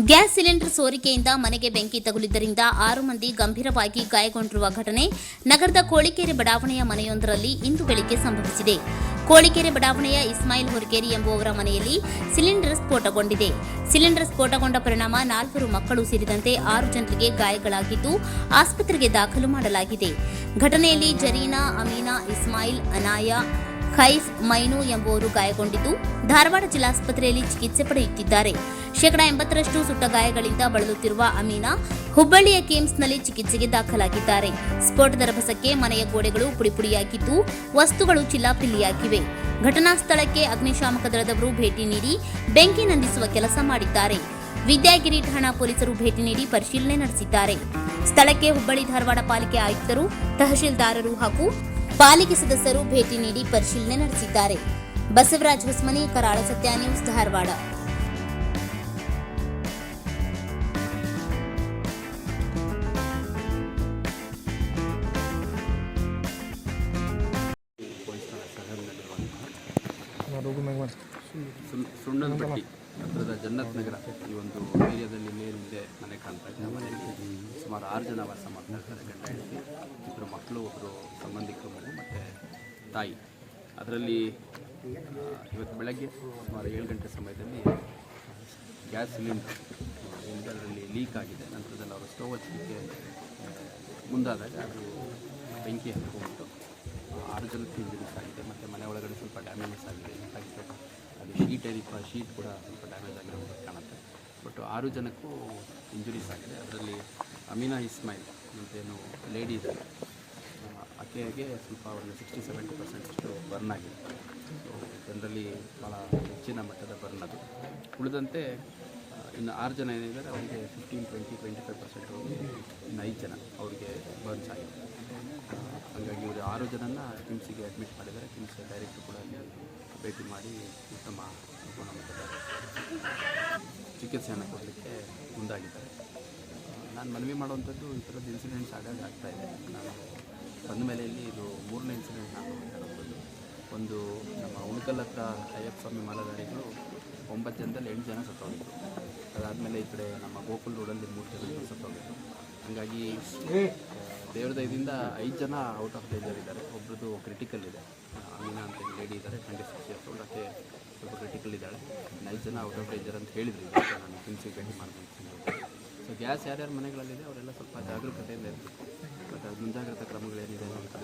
Gas cylinder ಸೋರಿಕೆಯಿಂದ ಮನೆಗೆ ಬೆಂಕಿ ತಗುಲಿದ್ದರಿಂದ ಆರು ಮಂದಿ ಗಂಭೀರವಾಗಿ ಗಾಯಗೊಂಡಿರುವ ಘಟನೆ ನಗರದ ಕೋಳಿಕೆರೆ ಬಡಾವಣೆಯ ಮನೆಯೊಂದರಲ್ಲಿ ಇಂದು ಬೆಳಿಗ್ಗೆ ಸಂಭವಿಸಿದೆ. ಕೋಳಿಕೆರೆ ಬಡಾವಣೆಯ ಇಸ್ಮಾಯಿಲ್ ಹೊರಕೇರಿ ಎಂಬುವವರ ಮನೆಯಲ್ಲಿ ಸಿಲಿಂಡರ್ ಸ್ಫೋಟಗೊಂಡಿದೆ. ಸಿಲಿಂಡರ್ ಸ್ಫೋಟಗೊಂಡ ಪರಿಣಾಮ ನಾಲ್ವರು ಮಕ್ಕಳು ಸೇರಿದಂತೆ ಆರು ಜನರಿಗೆ ಗಾಯಗಳಾಗಿದ್ದು ಆಸ್ಪತ್ರೆಗೆ ದಾಖಲು ಮಾಡಲಾಗಿದೆ. ಘಟನೆಯಲ್ಲಿ ಜರೀನಾ, ಅಮೀನಾ, ಇಸ್ಮಾಯಿಲ್, ಅನಾಯ ಖೈಫ್ ಮೈನು ಎಂಬುವರು ಗಾಯಗೊಂಡಿದ್ದು ಧಾರವಾಡ ಜಿಲ್ಲಾಸ್ಪತ್ರೆಯಲ್ಲಿ ಚಿಕಿತ್ಸೆ ಪಡೆಯುತ್ತಿದ್ದಾರೆ. ಶೇಕಡಾ ಎಂಬತ್ತರಷ್ಟು ಸುಟ್ಟ ಗಾಯಗಳಿಂದ ಬಳಲುತ್ತಿರುವ ಅಮೀನಾ ಹುಬ್ಬಳ್ಳಿಯ ಕೇಮ್ಸ್ನಲ್ಲಿ ಚಿಕಿತ್ಸೆಗೆ ದಾಖಲಾಗಿದ್ದಾರೆ. ಸ್ಫೋಟದ ರಭಸಕ್ಕೆ ಮನೆಯ ಗೋಡೆಗಳು ಪುಡಿಪುಡಿಯಾಗಿದ್ದು, ವಸ್ತುಗಳು ಚಿಲ್ಲಾಪಿಲ್ಲಿಯಾಗಿವೆ. ಘಟನಾ ಸ್ಥಳಕ್ಕೆ ಅಗ್ನಿಶಾಮಕ ದಳದವರು ಭೇಟಿ ನೀಡಿ ಬೆಂಕಿ ನಂದಿಸುವ ಕೆಲಸ ಮಾಡಿದ್ದಾರೆ. ವಿದ್ಯಾಗಿರಿ ಠಾಣಾ ಪೊಲೀಸರು ಭೇಟಿ ನೀಡಿ ಪರಿಶೀಲನೆ ನಡೆಸಿದ್ದಾರೆ. ಸ್ಥಳಕ್ಕೆ ಹುಬ್ಬಳ್ಳಿ ಧಾರವಾಡ ಪಾಲಿಕೆ ಆಯುಕ್ತರು, ತಹಶೀಲ್ದಾರರು ಹಾಗೂ ಪಾಲಿಕೆ ಸದಸ್ಯರು ಭೇಟಿ ನೀಡಿ ಪರಿಶೀಲನೆ ನಡೆಸಿದ್ದಾರೆ. ಬಸವರಾಜ್ ಹೊಸ್ಮನಿ, ಕರಾಳ ಸತ್ಯ ನ್ಯೂಸ್, ಧಾರವಾಡ. ಸುಣ್ಣನಪಟ್ಟಿ ಹತ್ತಿರದ ಜನ್ನತ್ ನಗರ ಈ ಒಂದು ಏರಿಯಾದಲ್ಲಿ ಮೇಲಿಂದೆ ಮನೆ ಕಾಣ್ತಾ ಇದೆ. ಸುಮಾರು ಆರು ಜನ ವಾಸ ಮಾಡ್ತಾ ಇದ್ದಾರೆ ಗಂಡ ಹೆಂಡತಿ ಇಬ್ಬರು ಮಕ್ಕಳು ಒಬ್ಬರು ಸಂಬಂಧಿಕರು ಮಗು ಮತ್ತು ತಾಯಿ. ಅದರಲ್ಲಿ ಇವತ್ತು ಬೆಳಗ್ಗೆ ಸುಮಾರು ಏಳು ಗಂಟೆ ಸಮಯದಲ್ಲಿ ಗ್ಯಾಸ್ ಸಿಲಿಂಡರ್ ಏನಿದೆ ಅದರಲ್ಲಿ ಲೀಕ್ ಆಗಿದೆ. ನಂತರದಲ್ಲಿ ಅವರು ಸ್ಟವ್ ಹಚ್ಚಲಿಕ್ಕೆ ಮುಂದಾದಾಗ ಅದು ಬೆಂಕಿ ಹತ್ಕೊಂಡ್ಬಿಟ್ಟು ಆರು ಜನಕ್ಕೆ ಇಂಜುರೀಸ್ ಆಗಿದೆ. ಮತ್ತು ಮನೆ ಒಳಗಡೆ ಸ್ವಲ್ಪ ಡ್ಯಾಮೇಜಸ್ ಆಗಿದೆ. ಇನ್ಫ್ಯಾಕ್ಟ್ ಅದು ಶೀಟ್ ಏನಿಪ್ಪ ಶೀಟ್ ಕೂಡ ಸ್ವಲ್ಪ ಡ್ಯಾಮೇಜ್ ಆಗಿರೋದು ಕಾಣುತ್ತೆ. ಬಟ್ ಆರು ಜನಕ್ಕೂ ಇಂಜುರೀಸ್ ಆಗಿದೆ. ಅದರಲ್ಲಿ ಅಮೀನಾ ಇಸ್ಮಾಯಿಲ್ ಅಂತೇನು ಲೇಡಿ ಇದ್ದಾರೆ. ಆಕೆಗೆ ಸ್ವಲ್ಪ ಒಂದು ಸಿಕ್ಸ್ಟಿ ಸೆವೆಂಟಿ ಪರ್ಸೆಂಟ್ ಅಷ್ಟು ಬರ್ನ್ ಆಗಿದೆ. ಸೊ ಜನರಲ್ಲಿ ಭಾಳ ಹೆಚ್ಚಿನ ಮಟ್ಟದ ಬರ್ನ್ ಅದು. ಉಳಿದಂತೆ ಇನ್ನು ಆರು ಜನ ಏನಿದ್ದಾರೆ, ಅವರಿಗೆ fifteen twenty twenty five percent ಇನ್ನು ಐದು ಜನ ಅವರಿಗೆ ಬರ್ನ್ಸ್ ಆಗಿದೆ. ಹಾಗಾಗಿ ಇವರು ಆರು ಜನನ ಕಿಮ್ಸಿಗೆ ಅಡ್ಮಿಟ್ ಮಾಡಿದ್ದಾರೆ. ಕಿಮ್ಸ್ ಡೈರೆಕ್ಟ್ ಕೂಡ ಅಲ್ಲಿ ಭೇಟಿ ಮಾಡಿ ಉತ್ತಮ ಗುಣಮಟ್ಟದ ಚಿಕಿತ್ಸೆಯನ್ನು ಕೊಡಲಿಕ್ಕೆ ಮುಂದಾಗಿದ್ದಾರೆ. ನಾನು ಮನವಿ ಮಾಡುವಂಥದ್ದು ಈ ಥರದ ಇನ್ಸಿಡೆಂಟ್ಸ್ ಆಗಾಗ ಆಗ್ತಾಯಿದೆ ನಾನು ಬಂದ ಮೇಲೆ ಇಲ್ಲಿ ಇದು ಮೂರನೇ ಇನ್ಸಿಡೆಂಟ್ ನಾನು ಹೇಳುವಂಥದ್ದು ಒಂದು ನಮ್ಮ ಉಣಕಲ್ ಹತ್ರ ಅಯ್ಯಪ್ಪ ಸ್ವಾಮಿ ಮಾಲಾಧಾರಿಗಳು ಒಂಬತ್ತು ಜನದಲ್ಲಿ ಎಂಟು ಜನ ಸತ್ತೋಗಿದ್ರು. ಅದಾದಮೇಲೆ ಈ ಕಡೆ ನಮ್ಮ ಗೋಕುಲ್ ರೋಡಲ್ಲಿ ಮೂರು ಜನ ಸತ್ತೋಗಿದ್ರು ಹಾಗಾಗಿ ದೇವ್ರ ದಯದಿಂದ ಐದು ಜನ ಔಟ್ ಆಫ್ ಡೇಂಜರ್ ಇದ್ದಾರೆ. ಒಬ್ರದ್ದು ಕ್ರಿಟಿಕಲ್ ಇದೆ. ಅಮೀನಾ ಅಂತ ಲೇಡಿ ಇದ್ದಾರೆ. ಟ್ವೆಂಟಿ ಸಿಕ್ಸ್ ಇಯರ್ಸ್ ಓಲ್ಡ್ ಆಕೆ ಸ್ವಲ್ಪ ಕ್ರಿಟಿಕಲ್ ಇದ್ದಾಳೆ. ಐದು ಜನ ಔಟ್ ಆಫ್ ಡೇಂಜರ್ ಅಂತ ಹೇಳಿದ್ರು. ನಾನು ಕಿನ್ಸಿಗೆ ಭೇಟಿ ಮಾಡ್ತೀನಿ ಸೊ ಗ್ಯಾಸ್ ಯಾರ್ಯಾರ ಮನೆಗಳಲ್ಲಿದೆ ಅವರೆಲ್ಲ ಸ್ವಲ್ಪ ಜಾಗರೂಕತೆಯಿಂದ ಇರಬೇಕು. ಮತ್ತು ಅದು ಮುಂಜಾಗ್ರತಾ ಕ್ರಮಗಳೇನಿದೆ ಅಂತ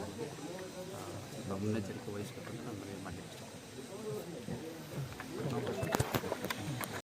ಸ್ವಲ್ಪ ಮುನ್ನೆಚ್ಚರಿಕೆ ವಹಿಸಬೇಕು ಅಂತ ನಾನು ಮನವಿ ಇಷ್ಟಪಡ್ತೀನಿ